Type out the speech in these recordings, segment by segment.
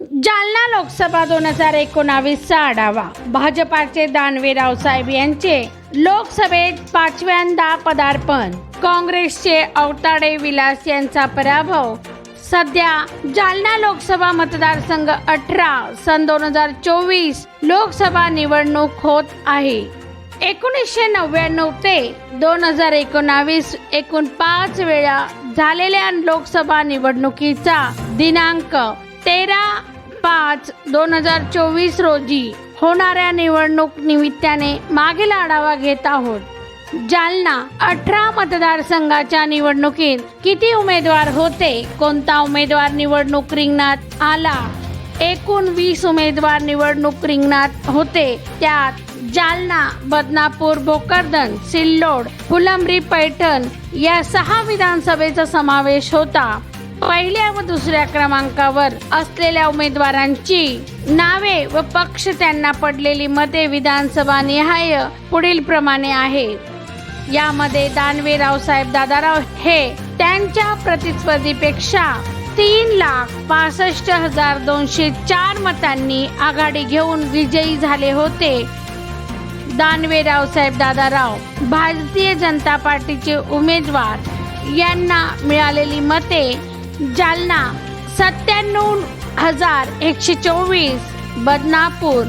जालना लोकसभा दोन हजार एकोणावीसचा आढावा. भाजपाचे दानवे रावसाहेब यांचे लोकसभेत पाचव्यांदा पदार्पण. काँग्रेसचे अवताडे विलास यांचा पराभव. सध्या जालना लोकसभा मतदारसंघ अठरा सन दोन हजार चोवीस लोकसभा निवडणूक होत आहे. एकोणीसशे नव्याण्णव ते दोन हजार एकोणावीस एकूण पाच वेळा झालेल्या लोकसभा निवडणुकीचा दिनांक तेरा पाच दोन हजार चोवीस रोजी होणाऱ्या निवडणूक निमित्ताने मागील आढावा घेत आहोत. जालना अठरा मतदारसंघाच्या निवडणुकीत किती उमेदवार होते? कोणता उमेदवार निवडणूक रिंगणात आला? एकूण वीस उमेदवार निवडणूक रिंगणात होते. त्यात जालना बदनापूर भोकरदन सिल्लोड फुलंब्री पैठण या सहा विधानसभेचा समावेश होता. पहिल्या व दुसऱ्या क्रमांकावर असलेल्या उमेदवारांची नावे व पक्ष त्यांना पडलेली मते विधानसभा निहाय पुढील प्रमाणे आहे यामध्ये दानवे रावसाहेब दादाराव हे त्यांच्या प्रतिस्पर्धीपेक्षा तीन लाख पासष्ट हजार दोनशे चार मतांनी आघाडी घेऊन विजयी झाले होते. दानवे रावसाहेब दादाराव भारतीय जनता पार्टीचे उमेदवार यांना मिळालेली मते जालना सत्त्याण्णव हजार एकशे चोवीस बदनापूर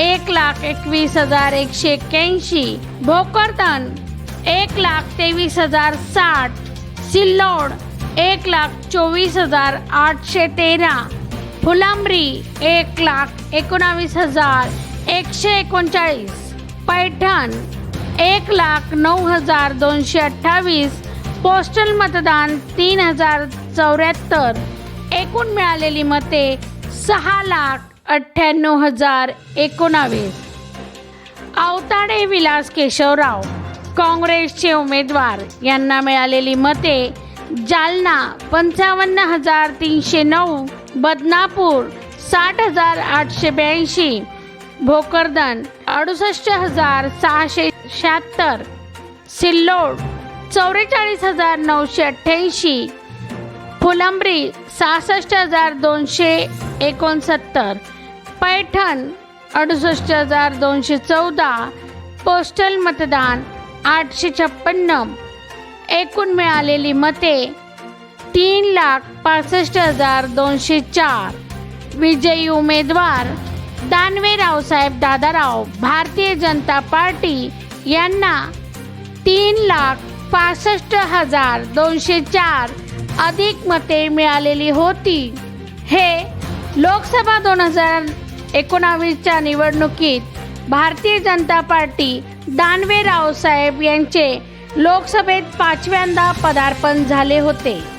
एक लाख एकवीस हजार एकशे एक्क्याऐंशी भोकरदन एक लाख तेवीस हजार साठ सिल्लोड एक लाख चोवीस हजार आठशे तेरा फुलांब्री एक लाख एकोणावीस हजार एकशे एकोणचाळीस पैठण एक लाख नऊ हजार दोनशे अठ्ठावीस पोस्टल मतदान तीन हजार चौऱ्याहत्तर. एकूण मिळालेली मते सहा लाख अठ्ठ्याण्णव हजार एकोणावीस. आवताडे विलास केशवराव काँग्रेसचे उमेदवार यांना मिळालेली मते जालना पंचावन्न हजार तीनशे नऊ बदनापूर साठ हजार आठशे ब्याऐंशी भोकरदन अडुसष्ट हजार सहाशे शहात्तर सिल्लोड चौवेचाळीस हजार नऊशे अठ्ठ्याऐंशी फुलंब्री सहासष्ट हजार दोनशे एकोणसत्तर. पैठण अडुसष्ट हजार दोनशे चौदा. पोस्टल मतदान आठशे छप्पन्न. एकूण मिळालेली मते तीन लाख पासष्ट हजार दोनशे चार. विजयी उमेदवार दानवे रावसाहेब दादाराव. भारतीय जनता पार्टी यांना तीन लाख पासष्ट हजार दोनशे चार. अधिक मते मिळालेली होती. हे लोकसभा दोन हजार एकोणावीसच्या निवडणुकीत भारतीय जनता पार्टी दानवे रावसाहेब यांचे लोकसभेत पाचव्यांदा पदार्पण झाले होते.